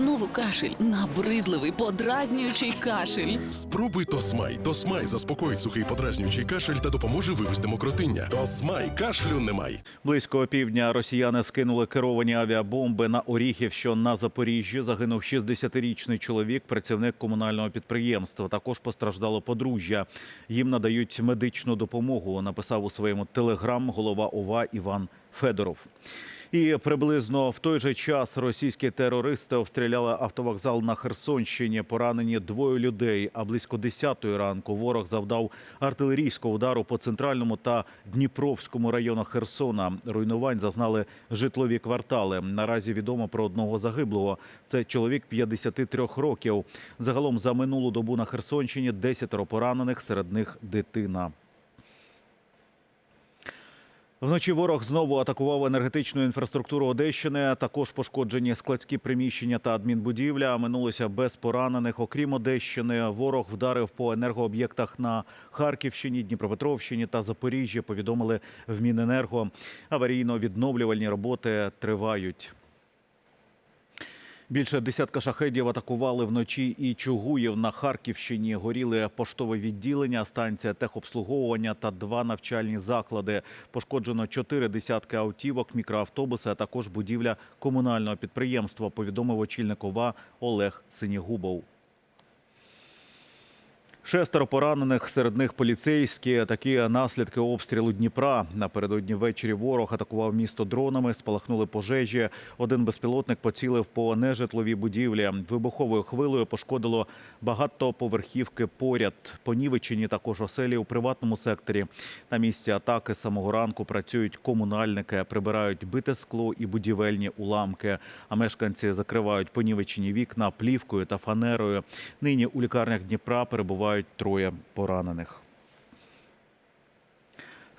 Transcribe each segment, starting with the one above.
Знову кашель, набридливий, подразнюючий кашель. Спробуй Тосмай. Тосмай заспокоїть сухий подразнюючий кашель та допоможе вивести мокротиння. Тосмай кашлю немає. Близько півдня росіяни скинули керовані авіабомби на Оріхів, що на Запоріжжі загинув 60-річний чоловік, працівник комунального підприємства. Також постраждало подружжя. Їм надають медичну допомогу. Написав у своєму телеграм голова ОВА Іван Федоров. І приблизно в той же час російські терористи обстріляли автовокзал на Херсонщині. Поранені двоє людей. А близько 10-ї ранку ворог завдав артилерійського удару по центральному та Дніпровському районах Херсона. Руйнувань зазнали житлові квартали. Наразі відомо про одного загиблого. Це чоловік 53 років. Загалом за минулу добу на Херсонщині 10 поранених, серед них дитина. Вночі ворог знову атакував енергетичну інфраструктуру Одещини. Також пошкоджені складські приміщення та адмінбудівля. минулися без поранених. Окрім Одещини, ворог вдарив по енергооб'єктах на Харківщині, Дніпропетровщині та Запоріжжі. Повідомили в Міненерго. Аварійно-відновлювальні роботи тривають. Більше десятка шахедів атакували вночі і Чугуїв на Харківщині. Горіли поштове відділення, станція техобслуговування та два навчальні заклади. Пошкоджено чотири десятки автівок, мікроавтобуси, а також будівля комунального підприємства. Повідомив очільник ОВА Олег Синігубов. Шестеро поранених, серед них поліцейські. Такі наслідки обстрілу Дніпра. Напередодні ввечері ворог атакував місто дронами, спалахнули пожежі. Один безпілотник поцілив по нежитловій будівлі. Вибуховою хвилею пошкодило багатоповерхівки поряд. Понівечені також оселі у приватному секторі. На місці атаки самого ранку працюють комунальники, прибирають бите скло і будівельні уламки. А мешканці закривають понівечені вікна плівкою та фанерою. Нині у лікарнях Дніпра перебувають троє поранених.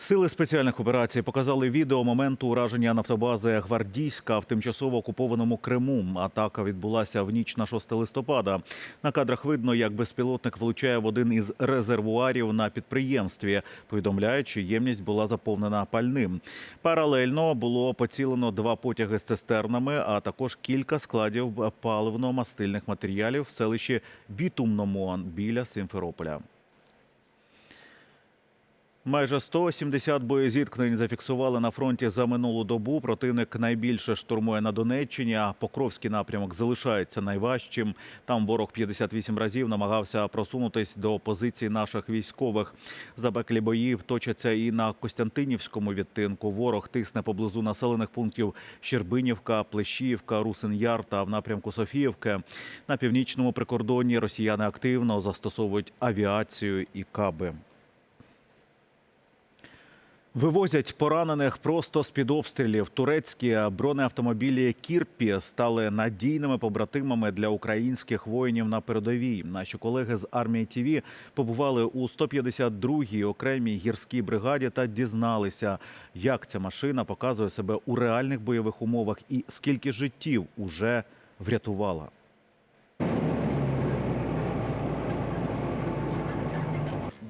Сили спеціальних операцій показали відео моменту ураження нафтобази Гвардійська в тимчасово окупованому Криму. Атака відбулася в ніч на 6 листопада. На кадрах видно, як безпілотник влучає в один із резервуарів на підприємстві. Повідомляють, що ємність була заповнена пальним. Паралельно було поцілено два потяги з цистернами, а також кілька складів паливно-мастильних матеріалів в селищі Бітумному біля Симферополя. Майже 170 боєзіткнень зафіксували на фронті за минулу добу. Противник найбільше штурмує на Донеччині. а Покровський напрямок залишається найважчим. Там ворог 58 разів намагався просунутись до позицій наших військових. Запеклі боїв точаться і на Костянтинівському відтинку. Ворог тисне поблизу населених пунктів Щербинівка, Плещіївка, Русин-Яр та в напрямку Софіївки. На північному прикордонні росіяни активно застосовують авіацію і каби. Вивозять поранених просто з-під обстрілів. Турецькі бронеавтомобілі Кірпі стали надійними побратимами для українських воїнів на передовій. Наші колеги з армії ТІВІ побували у 152-й окремій гірській бригаді та дізналися, як ця машина показує себе у реальних бойових умовах і скільки життів уже врятувала.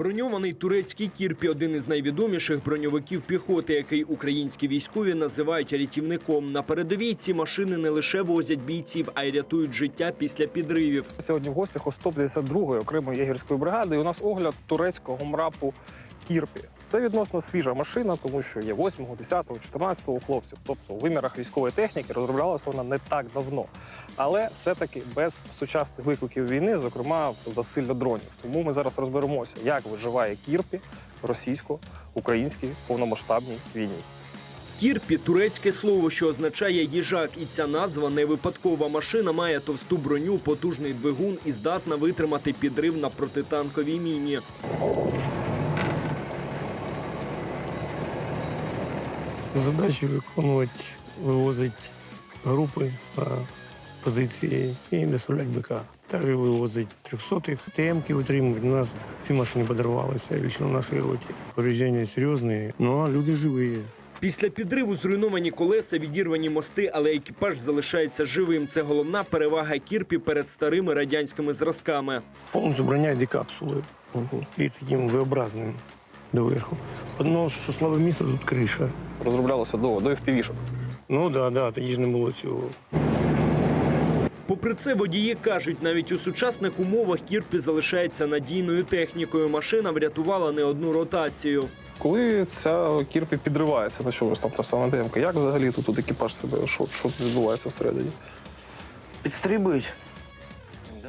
Броньований турецький кірпі один із найвідоміших броньовиків піхоти, який українські військові називають рятівником. На передовій ці машини не лише возять бійців, а й рятують життя після підривів. Сьогодні в гостях у 152-ї окремої єгерської бригади. І у нас огляд турецького мрапу Кірпі. Це відносно свіжа машина, тому що є 8, 10, 14 у хлопців. Тобто у вимірах військової техніки розроблялася вона не так давно. Але все-таки без сучасних викликів війни, зокрема засилля дронів. Тому ми зараз розберемося, як виживає Кірпі в російсько-українській повномасштабній війні. Кірпі турецьке слово, що означає їжак, і ця назва не випадкова. Машина має товсту броню, потужний двигун і здатна витримати підрив на протитанковій міні. Задачу виконувати, вивозити групи на позиції і доставляти БК. Також вивозить 300-х, ТМ-ки витримують. У нас дві машини подарувалися лично в нашій роті. Повреждення серйозні, ну а люди живі. Після підриву зруйновані колеса, відірвані мости, але екіпаж залишається живим. Це головна перевага Кірпі перед старими радянськими зразками. Повністю броня йде капсулою і таким V-образним доверху. Одно, що слабе місце, тут криша. Розроблялося до, до FPV-шок. Ну так, да, да, тоді ж не було цього. Попри це, водії кажуть, навіть у сучасних умовах Кірпі залишається надійною технікою. Машина врятувала не одну ротацію. Коли ця кірпі підривається на чомусь там та сама темка, як взагалі тут, тут екіпаж себе, що, що відбувається всередині? Підстрибують.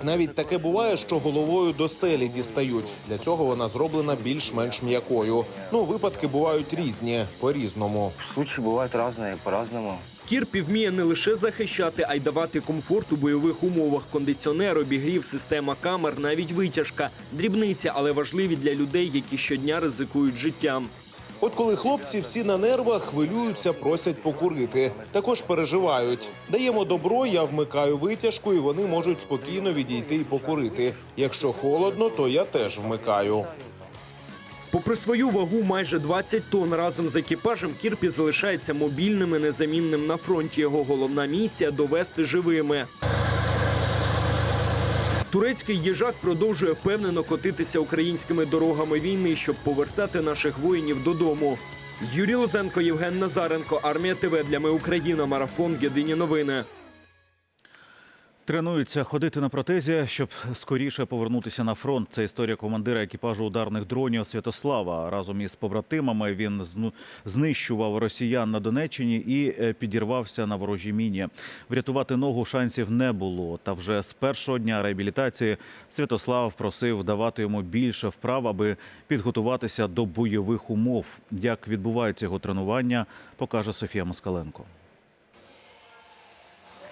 Навіть таке буває, що головою до стелі дістають. Для цього вона зроблена більш-менш м'якою. Ну, випадки бувають різні, по-різному. Случаї бувають різні, по-разному. Кірпі вміє не лише захищати, а й давати комфорт у бойових умовах. Кондиціонер, обігрів, система камер, навіть витяжка. Дрібниця, але важливі для людей, які щодня ризикують життям. От коли хлопці всі на нервах хвилюються, просять покурити. Також переживають. Даємо добро, я вмикаю витяжку, і вони можуть спокійно відійти і покурити. Якщо холодно, то я теж вмикаю. Попри свою вагу майже 20 тонн разом з екіпажем, Кірпі залишається мобільним і незамінним на фронті. Його головна місія довести живими. Турецький їжак продовжує впевнено котитися українськими дорогами війни, щоб повертати наших воїнів додому. Юрій Лозенко, Євген Назаренко, Армія ТВ для Ми Україна. Марафон. Єдині новини. Тренуються ходити на протезі, щоб скоріше повернутися на фронт. Це історія командира екіпажу ударних дронів Святослава. Разом із побратимами він знищував росіян на Донеччині і е, підірвався на ворожій міні. Врятувати ногу шансів не було. Та вже з першого дня реабілітації Святослав просив давати йому більше вправ, аби підготуватися до бойових умов. Як відбувається його тренування, покаже Софія Москаленко.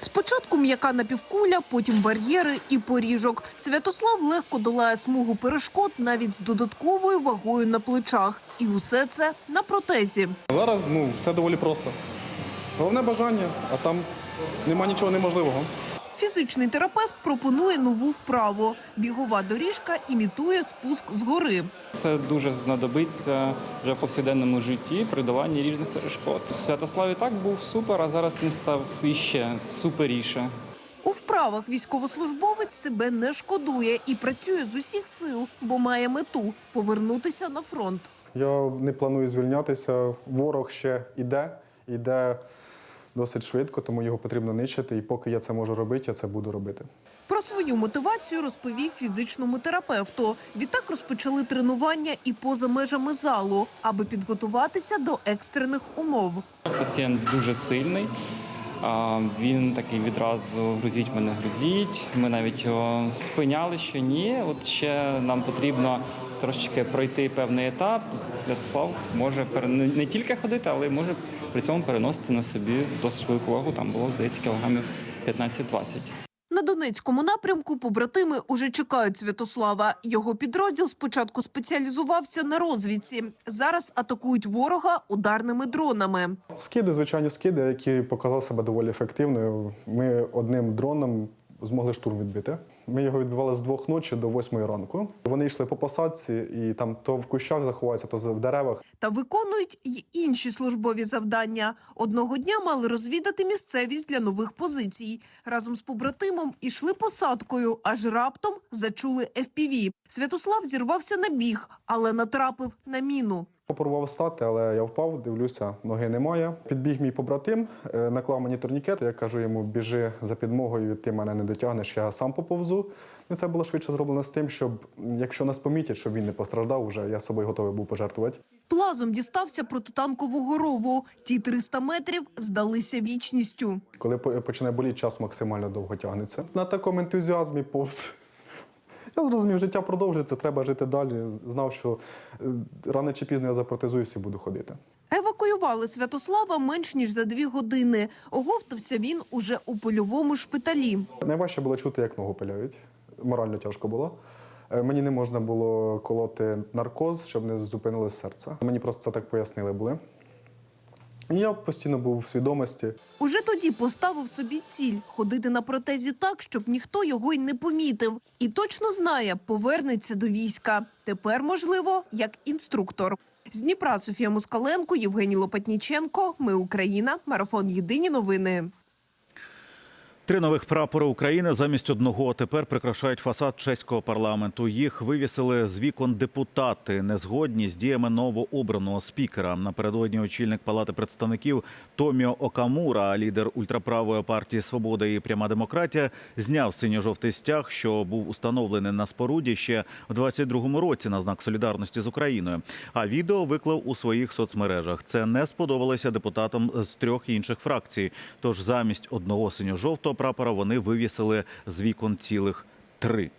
Спочатку м'яка напівкуля, потім бар'єри і поріжок. Святослав легко долає смугу перешкод навіть з додатковою вагою на плечах. І усе це на протезі. Зараз ну, все доволі просто. Головне бажання, а там нема нічого неможливого. Фізичний терапевт пропонує нову вправу. Бігова доріжка імітує спуск з гори. Це дуже знадобиться вже в повсякденному житті при доланні різних перешкод. Святослав і так був супер, а зараз він став іще суперіше. У вправах військовослужбовець себе не шкодує і працює з усіх сил, бо має мету повернутися на фронт. Я не планую звільнятися. Ворог ще йде, йде досить швидко, тому його потрібно нищити. І поки я це можу робити, я це буду робити. Про свою мотивацію розповів фізичному терапевту. Відтак розпочали тренування і поза межами залу, аби підготуватися до екстрених умов. Пацієнт дуже сильний. Він такий відразу грузіть мене, грузіть. Ми навіть його спиняли, що ні. От ще нам потрібно трошечки пройти певний етап. Святослав може не не тільки ходити, але й може при цьому переносити на собі досить велику вагу. Там було здається кілограмів 15-20. На Донецькому напрямку побратими уже чекають Святослава. Його підрозділ спочатку спеціалізувався на розвідці. Зараз атакують ворога ударними дронами. Скиди, звичайні скиди, які показали себе доволі ефективною. Ми одним дроном змогли штурм відбити. Ми його відбивали з двох ночі до восьмої ранку. Вони йшли по посадці, і там то в кущах заховаються, то в деревах. Та виконують й інші службові завдання. Одного дня мали розвідати місцевість для нових позицій. Разом з побратимом ішли посадкою, аж раптом зачули FPV. Святослав зірвався на біг, але натрапив на міну. Попробував встати, але я впав, дивлюся, ноги немає. Підбіг мій побратим, е, наклав мені турнікет. Я кажу йому, біжи за підмогою, ти мене не дотягнеш, я сам поповзу. І це було швидше зроблено з тим, щоб якщо нас помітять, щоб він не постраждав, вже я собою готовий був пожертвувати. Плазом дістався протитанкового рову. Ті 300 метрів здалися вічністю. Коли по- починає боліти, час максимально довго тягнеться. На такому ентузіазмі повз. Я зрозумів, життя продовжується, треба жити далі. Знав, що е, рано чи пізно я запротезуюся і буду ходити. Евакуювали Святослава менш ніж за дві години. Оговтався він уже у польовому шпиталі. Найважче було чути, як ногу пиляють. Морально тяжко було. Е, Мені не можна було колоти наркоз, щоб не зупинилось серце. Мені просто це так пояснили були. Я постійно був в свідомості. Уже тоді поставив собі ціль ходити на протезі так, щоб ніхто його й не помітив. І точно знає, повернеться до війська. Тепер, можливо, як інструктор. З Дніпра Софія Москаленко, Євгеній Лопатніченко. Ми Україна. Марафон Єдині новини. Три нових прапори України замість одного тепер прикрашають фасад чеського парламенту. Їх вивісили з вікон депутати, незгодні з діями новообраного спікера. Напередодні очільник палати представників Томіо Окамура, лідер ультраправої партії Свобода і пряма демократія, зняв синьо-жовтий стяг, що був установлений на споруді ще в 22-му році на знак солідарності з Україною. А відео виклав у своїх соцмережах. Це не сподобалося депутатам з трьох інших фракцій. Тож замість одного синьо-жовтого прапора вони вивісили з вікон цілих три.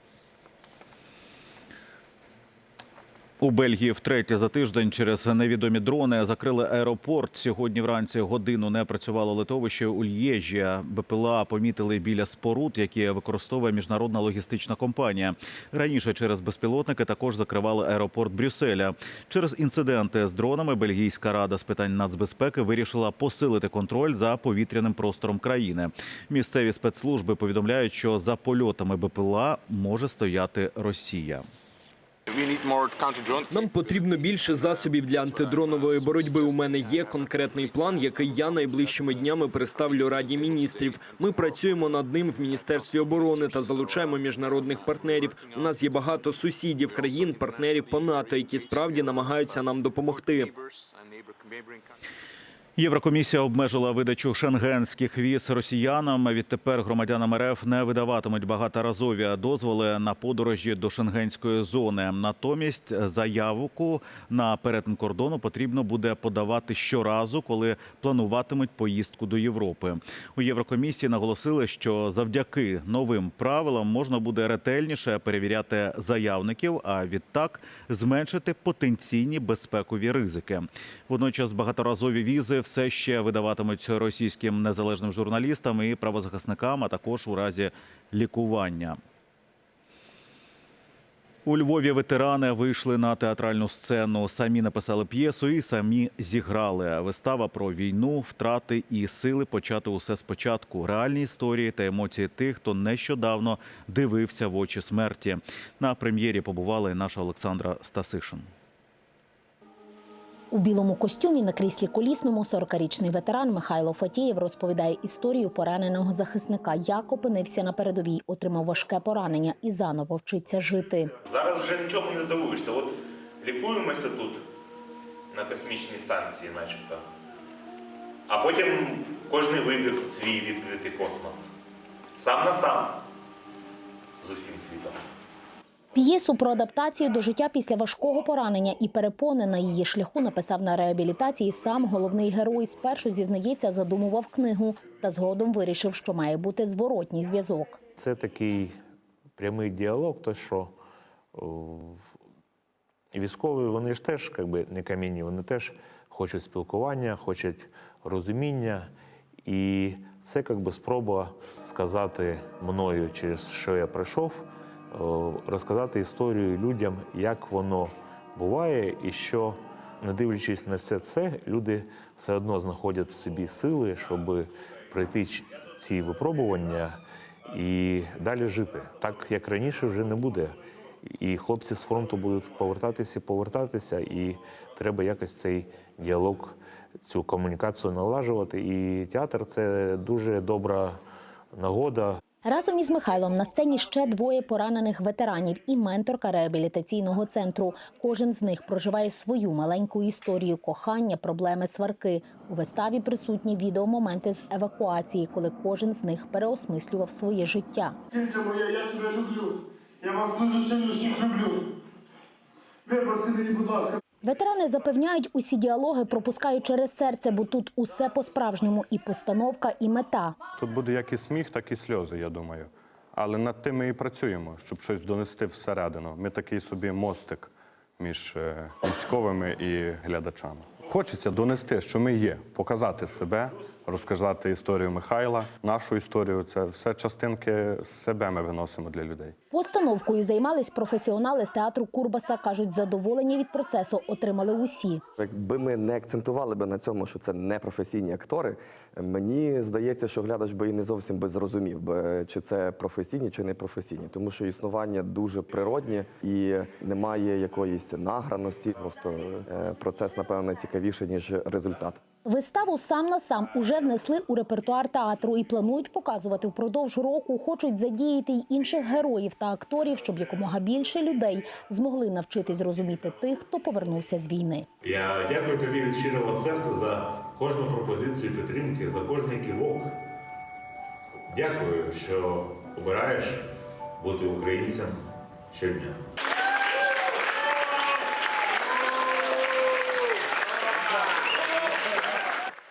У Бельгії втретє за тиждень через невідомі дрони закрили аеропорт. Сьогодні вранці годину не працювало литовище у Льєжі. БПЛА помітили біля споруд, які використовує міжнародна логістична компанія. Раніше через безпілотники також закривали аеропорт Брюсселя. Через інциденти з дронами Бельгійська рада з питань нацбезпеки вирішила посилити контроль за повітряним простором країни. Місцеві спецслужби повідомляють, що за польотами БПЛА може стояти Росія. Нам потрібно більше засобів для антидронової боротьби. У мене є конкретний план, який я найближчими днями представлю Раді міністрів. Ми працюємо над ним в міністерстві оборони та залучаємо міжнародних партнерів. У нас є багато сусідів, країн, партнерів по НАТО, які справді намагаються нам допомогти. Єврокомісія обмежила видачу шенгенських віз росіянам. Відтепер громадянам РФ не видаватимуть багаторазові дозволи на подорожі до шенгенської зони. Натомість заявку на перетин кордону потрібно буде подавати щоразу, коли плануватимуть поїздку до Європи. У Єврокомісії наголосили, що завдяки новим правилам можна буде ретельніше перевіряти заявників, а відтак зменшити потенційні безпекові ризики. Водночас багаторазові візи все ще видаватимуть російським незалежним журналістам і правозахисникам, а також у разі лікування. У Львові ветерани вийшли на театральну сцену. Самі написали п'єсу і самі зіграли. Вистава про війну, втрати і сили почати усе спочатку. Реальні історії та емоції тих, хто нещодавно дивився в очі смерті. На прем'єрі побувала і наша Олександра Стасишин. У білому костюмі на кріслі колісному 40-річний ветеран Михайло Фатєєв розповідає історію пораненого захисника, як опинився на передовій, отримав важке поранення і заново вчиться жити. Зараз вже нічого не здивуєшся. От лікуємося тут, на космічній станції, начебто. А потім кожен вийде в свій відкритий космос. Сам на сам з усім світом. П'єсу про адаптацію до життя після важкого поранення і перепони на її шляху написав на реабілітації сам головний герой. Спершу зізнається, задумував книгу та згодом вирішив, що має бути зворотній зв'язок. Це такий прямий діалог, то що військові вони ж теж якби, не камінні, вони теж хочуть спілкування, хочуть розуміння. І це якби спроба сказати мною, через що я пройшов, розказати історію людям, як воно буває, і що, не дивлячись на все це, люди все одно знаходять в собі сили, щоб пройти ці випробування і далі жити. Так як раніше вже не буде. І хлопці з фронту будуть повертатися, повертатися, і треба якось цей діалог, цю комунікацію налажувати. І театр це дуже добра нагода Разом із Михайлом на сцені ще двоє поранених ветеранів і менторка реабілітаційного центру. Кожен з них проживає свою маленьку історію кохання, проблеми, сварки. У виставі присутні відеомоменти з евакуації, коли кожен з них переосмислював своє життя. Киця моя, я тебе люблю. Я вас дуже сильно всіх люблю. Випроси мені, будь ласка. Ветерани запевняють, усі діалоги пропускають через серце, бо тут усе по-справжньому і постановка, і мета. Тут буде як і сміх, так і сльози, я думаю. Але над тим ми і працюємо, щоб щось донести всередину. Ми такий собі мостик між е, військовими і глядачами. Хочеться донести, що ми є, показати себе, розказати історію Михайла, нашу історію. Це все частинки з себе ми виносимо для людей. Постановкою займались професіонали з театру Курбаса. кажуть, задоволення від процесу отримали усі. Якби ми не акцентували би на цьому, що це не професійні актори, мені здається, що глядач би і не зовсім би зрозумів, би, чи це професійні, чи не професійні, тому що існування дуже природнє і немає якоїсь награності. Просто е, процес, напевно, цікавіший, ніж результат. Виставу сам на сам уже внесли у репертуар театру і планують показувати впродовж року. Хочуть задіяти й інших героїв та акторів, щоб якомога більше людей змогли навчитись розуміти тих, хто повернувся з війни. Я дякую тобі від щирого серця за кожну пропозицію підтримки, за кожний кивок. Дякую, що обираєш бути українцем щодня.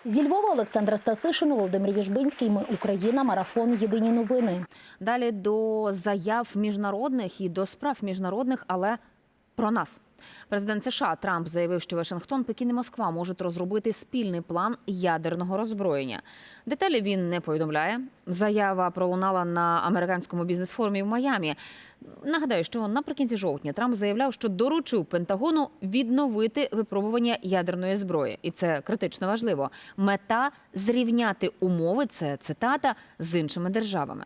Зі Львова Олександра Стасишин, Володимир Віжбинський. Ми Україна. Марафон. Єдині новини. Далі до заяв міжнародних і до справ міжнародних, але про нас. Президент США Трамп заявив, що Вашингтон, Пекін і Москва можуть розробити спільний план ядерного роззброєння. Деталі він не повідомляє. Заява пролунала на американському бізнес-форумі в Майамі. Нагадаю, що наприкінці жовтня Трамп заявляв, що доручив Пентагону відновити випробування ядерної зброї, і це критично важливо. Мета зрівняти умови. Це цитата з іншими державами.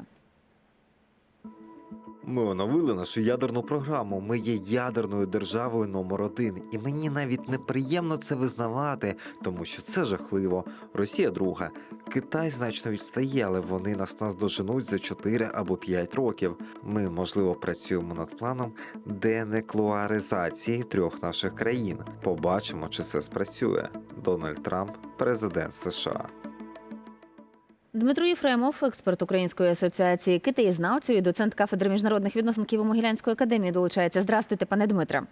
Ми оновили нашу ядерну програму. Ми є ядерною державою номер один, і мені навіть неприємно це визнавати, тому що це жахливо. Росія друга. Китай значно відстає, але вони нас наздоженуть за 4 або 5 років. Ми, можливо, працюємо над планом денеклуаризації трьох наших країн. Побачимо, чи це спрацює. Дональд Трамп, президент США. Дмитро Єфремов, експерт Української асоціації китаєзнавців і доцент кафедри міжнародних відносин Києво-Могилянської академії долучається. Здравствуйте, пане Дмитре.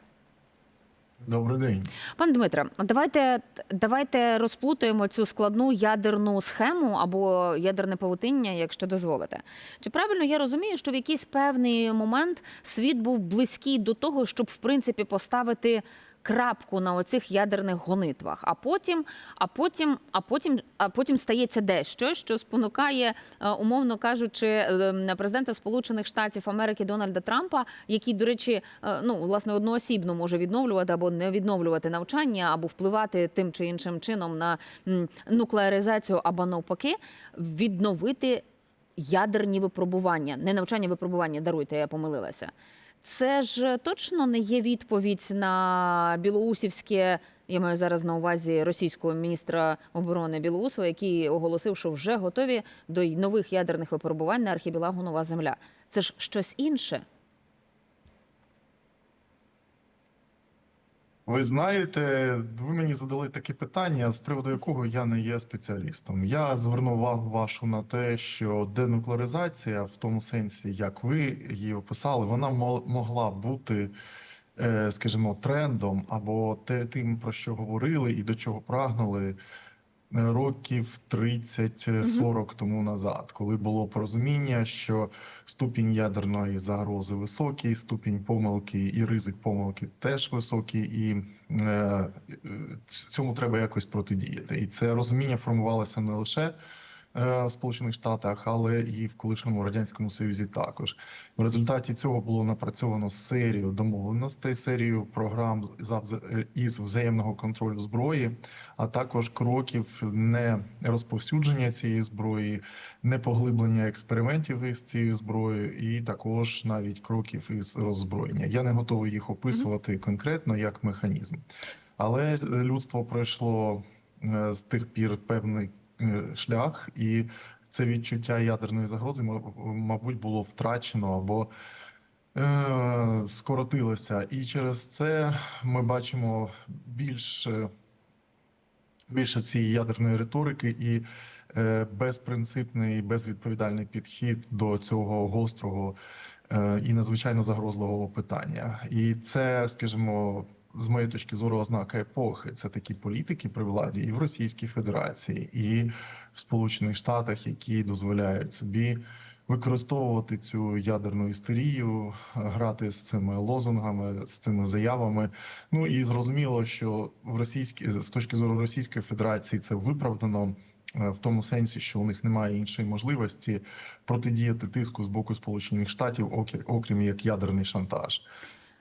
Добрий день. Пане Дмитре, давайте, давайте розплутаємо цю складну ядерну схему або ядерне павутиння, якщо дозволите. Чи правильно я розумію, що в якийсь певний момент світ був близький до того, щоб в принципі поставити крапку на оцих ядерних гонитвах, а потім, а потім, а потім, а потім стається дещо, що спонукає, е, умовно кажучи, е, президента Сполучених Штатів Америки Дональда Трампа, який, до речі, е, ну власне одноосібно може відновлювати або не відновлювати навчання, або впливати тим чи іншим чином на нуклеаризацію, або навпаки, відновити ядерні випробування, не навчання випробування. Даруйте, я помилилася. Це ж точно не є відповідь на білоусівське. Я маю зараз на увазі російського міністра оборони Білоусова, який оголосив, що вже готові до нових ядерних випробувань на архіпелагу Нова Земля. Це ж щось інше. Ви знаєте, ви мені задали таке питання, з приводу якого я не є спеціалістом. Я звернув увагу вашу на те, що денуклеаризація, в тому сенсі, як ви її описали, вона мо- могла бути, е, скажімо, трендом або тим, про що говорили і до чого прагнули років 30-40 тому назад, коли було порозуміння, що ступінь ядерної загрози високий, ступінь помилки і ризик помилки теж високий, і е, е, цьому треба якось протидіяти. І це розуміння формувалося не лише е, в Сполучених Штатах, але і в колишньому радянському союзі також. В результаті цього було напрацьовано серію домовленостей, серію програм е, із взаємного контролю зброї, а також кроків не розповсюдження цієї зброї, не поглиблення експериментів із цією зброєю, і також навіть кроків із роззброєння. Я не готовий їх описувати конкретно як механізм, але е, людство пройшло е, з тих пір певний е, шлях, і це відчуття ядерної загрози, ма- мабуть, було втрачено або е, скоротилося. І через це ми бачимо більш е, більше цієї ядерної риторики і е, безпринципний, безвідповідальний підхід до цього гострого е, і надзвичайно загрозливого питання. І це, скажімо, з моєї точки зору, ознака епохи. Це такі політики при владі і в Російській Федерації, і в Сполучених Штатах, які дозволяють собі. Використовувати цю ядерну істерію, грати з цими лозунгами, з цими заявами. Ну і зрозуміло, що в російській з точки зору Російської Федерації це виправдано е, в тому сенсі, що у них немає іншої можливості протидіяти тиску з боку Сполучених Штатів, окр- окрім як ядерний шантаж.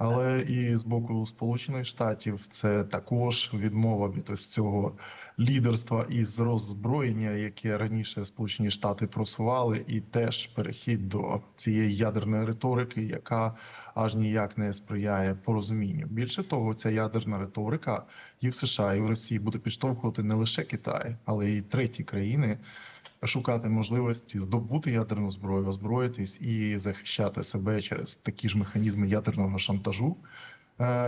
Але і з боку Сполучених Штатів це також відмова від ось цього лідерства із роззброєння, яке раніше Сполучені Штати просували, і теж перехід до цієї ядерної риторики, яка аж ніяк не сприяє порозумінню. Більше того, ця ядерна риторика і в США, і в Росії буде підштовхувати не лише Китай, але й треті країни шукати можливості здобути ядерну зброю, озброїтись і захищати себе через такі ж механізми ядерного шантажу,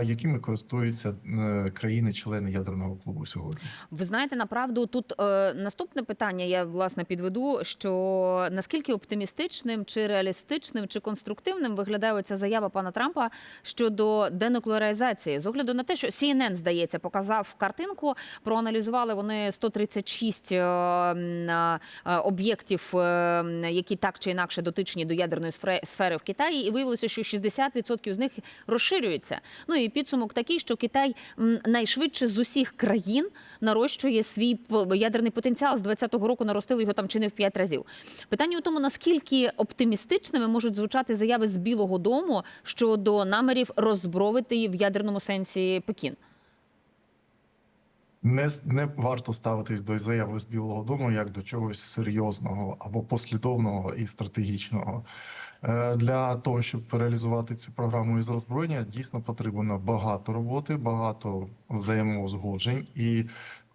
якими користуються е, країни-члени ядерного клубу сьогодні. Ви знаєте, направду тут е, наступне питання я власне підведу: що наскільки оптимістичним, чи реалістичним, чи конструктивним виглядає ця заява пана Трампа щодо денуклеаризації, з огляду на те, що CNN, здається, показав картинку, проаналізували вони 136 е, е, об'єктів, е, які так чи інакше дотичні до ядерної сфери в Китаї, і виявилося, що 60% з них розширюється. Ну і підсумок такий, що Китай найшвидше з усіх країн нарощує свій ядерний потенціал. З 20-го року наростили його там чи не в 5 разів. Питання у тому, наскільки оптимістичними можуть звучати заяви з Білого Дому щодо намірів роззбровити в ядерному сенсі Пекін. Не, не варто ставитись до заяви з Білого Дому як до чогось серйозного або послідовного і стратегічного. Е, Для того, щоб реалізувати цю програму із роззброєння, дійсно потрібно багато роботи, багато взаємоузгоджень і е,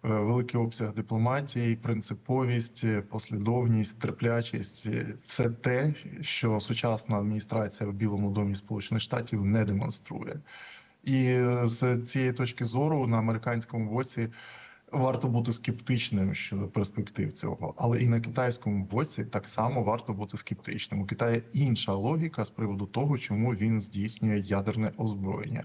великий обсяг дипломатії, принциповість, послідовність, терплячість це те, що сучасна адміністрація в Білому домі Сполучених Штатів не демонструє. І е, з цієї точки зору на американському боці варто бути скептичним щодо перспектив цього, але і на китайському боці так само варто бути скептичним. У Китаї інша логіка з приводу того, чому він здійснює ядерне озброєння.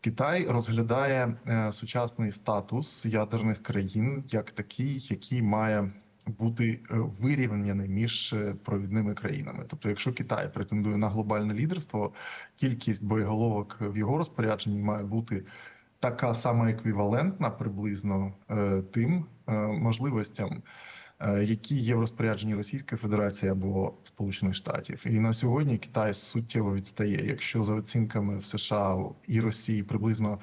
Китай розглядає е, сучасний статус ядерних країн як такий, який має бути е, вирівняний між е, провідними країнами. Тобто, якщо Китай претендує на глобальне лідерство, кількість боєголовок в його розпорядженні має бути така сама еквівалентна приблизно е, тим е, можливостям, е, які є в розпорядженні Російської Федерації або Сполучених Штатів. І на сьогодні Китай суттєво відстає. Якщо за оцінками в США і Росії приблизно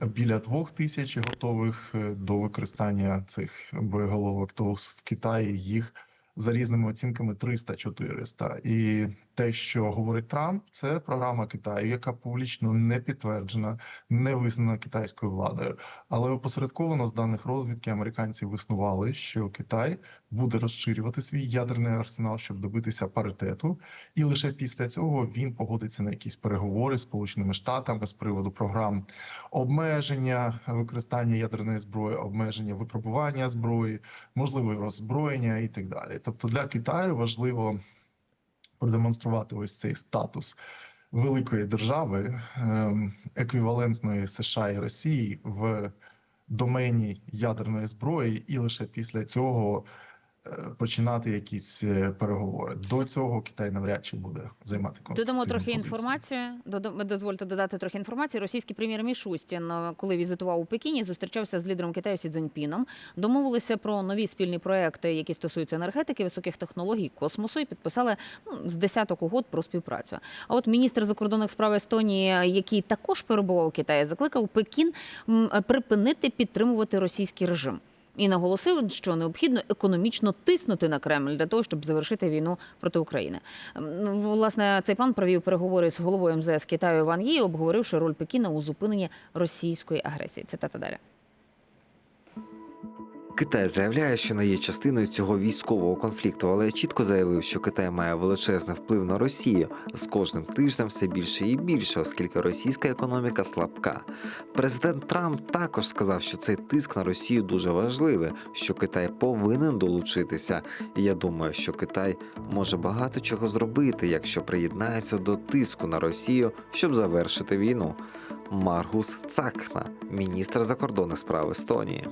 біля двох тисяч готових до використання цих боєголовок, то в Китаї їх за різними оцінками 300-400. І те, що говорить Трамп, це програма Китаю, яка публічно не підтверджена, не визнана китайською владою. Але опосередковано з даних розвідки американці виснували, що Китай буде розширювати свій ядерний арсенал, щоб добитися паритету, і лише після цього він погодиться на якісь переговори з Сполученими Штатами з приводу програм обмеження використання ядерної зброї, обмеження випробування зброї, можливе роззброєння і так далі. Тобто для Китаю важливо продемонструвати ось цей статус великої держави, ем, еквівалентної США і Росії в домені ядерної зброї, і лише після цього починати якісь е, переговори. До цього Китай навряд чи буде займати Додамо трохи позицію. інформацію. Додо- Дозвольте додати трохи інформації. Російський прем'єр Мішустін, е, коли візитував у Пекіні, зустрічався з лідером Китаю Сі Цзіньпіном. Домовилися про нові спільні проекти, які стосуються енергетики, високих технологій, космосу, і підписали ну, з десяток угод про співпрацю. А от міністр закордонних справ Естонії, який також перебував у Китаї, закликав Пекін припинити підтримувати російський режим. І наголосив, що необхідно економічно тиснути на Кремль для того, щоб завершити війну проти України. Ем, ну, Власне, цей пан провів переговори з головою МЗС Китаю Ван Ї, обговоривши роль Пекіна у зупиненні російської агресії. Цитата далі. Китай заявляє, що не є частиною цього військового конфлікту, але чітко заявив, що Китай має величезний вплив на Росію з кожним тижнем все більше і більше, оскільки російська економіка слабка. Президент Трамп також сказав, що цей тиск на Росію дуже важливий, що Китай повинен долучитися. І я думаю, що Китай може багато чого зробити, якщо приєднається до тиску на Росію, щоб завершити війну. Маргус Цакна, міністр закордонних справ Естонії.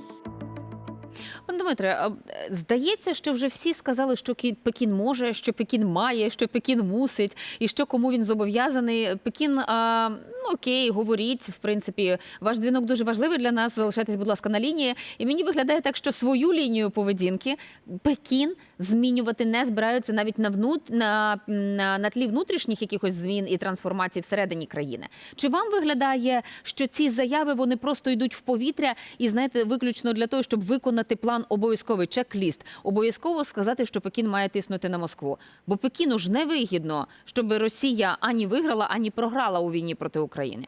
Пане Дмитре, здається, що вже всі сказали, що Пекін може, що Пекін має, що Пекін мусить, і що кому він зобов'язаний. Пекін, а, ну окей, говоріть. В принципі, ваш дзвінок дуже важливий для нас. Залишайтесь, будь ласка, на лінії. І мені виглядає так, що свою лінію поведінки Пекін змінювати не збираються навіть на внут на, на, на тлі внутрішніх якихось змін і трансформацій всередині країни. Чи вам виглядає, що ці заяви вони просто йдуть в повітря і знаєте, виключно для того, щоб виконати план обов'язковий чек-ліст, обов'язково сказати, що Пекін має тиснути на Москву? Бо Пекіну ж не вигідно, щоб Росія ані виграла, ані програла у війні проти України.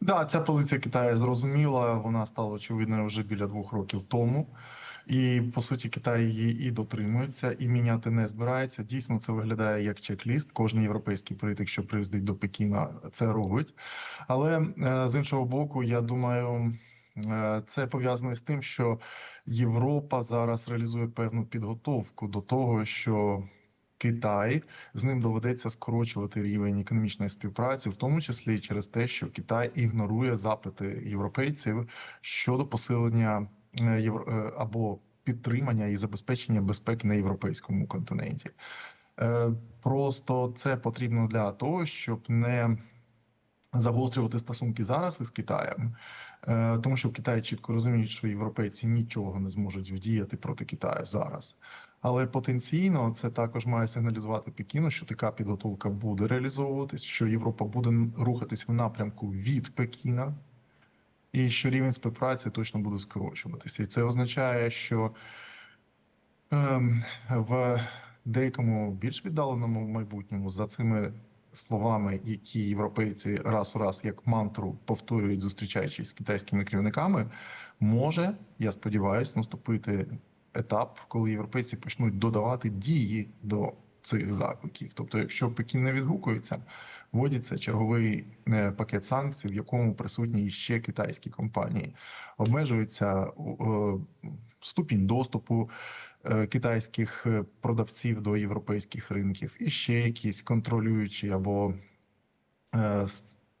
Да, ця позиція Китаю зрозуміла. Вона стала очевидною вже біля двох років тому. І по суті, Китай її і дотримується, і міняти не збирається. Дійсно, це виглядає як чек-ліст. Кожен європейський політик, що приїздить до Пекіна, це робить. Але е, з іншого боку, я думаю, е, це пов'язано з тим, що Європа зараз реалізує певну підготовку до того, що Китай з ним доведеться скорочувати рівень економічної співпраці, в тому числі через те, що Китай ігнорує запити європейців щодо посилення або підтримання і забезпечення безпеки на європейському континенті. Е, Просто це потрібно для того, щоб не загострювати стосунки зараз із Китаєм, Е, тому що в Китаї чітко розуміють, що європейці нічого не зможуть вдіяти проти Китаю зараз. Але потенційно це також має сигналізувати Пекіну, що така підготовка буде реалізовуватись, що Європа буде рухатись в напрямку від Пекіна, і що рівень співпраці точно буде скорочуватися. І це означає, що ем, в деякому більш віддаленому майбутньому за цими словами, які європейці раз у раз як мантру повторюють, зустрічаючись з китайськими керівниками, може, я сподіваюся, наступити етап, коли європейці почнуть додавати дії до цих закликів. Тобто, якщо Пекін не відгукується, вводиться черговий е, пакет санкцій, в якому присутні ще китайські компанії, обмежується ступінь доступу е, китайських е, продавців до європейських ринків, і ще якісь контролюючі або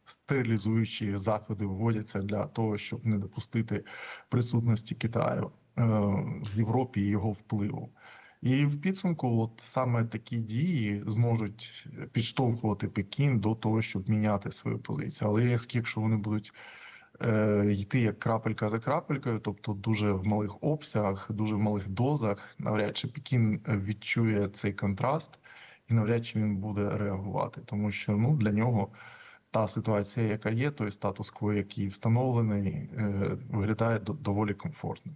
стерилізуючі заходи вводяться для того, щоб не допустити присутності Китаю в Європі і його впливу. І в підсумку, от саме такі дії зможуть підштовхувати Пекін до того, щоб міняти свою позицію. Але як- якщо вони будуть е, йти як крапелька за крапелькою, тобто дуже в малих обсягах, дуже в малих дозах, навряд чи Пекін відчує цей контраст, і навряд чи він буде реагувати, тому що ну для нього та ситуація, яка є, той статус-кво, який встановлений, е, виглядає до- доволі комфортним.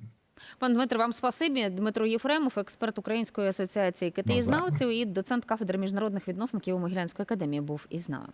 Пан Дмитро, вам спасибі. Дмитро Єфремов, експерт Української асоціації китаєзнавців і доцент кафедри міжнародних відносин Києво-Могилянської академії був із нами.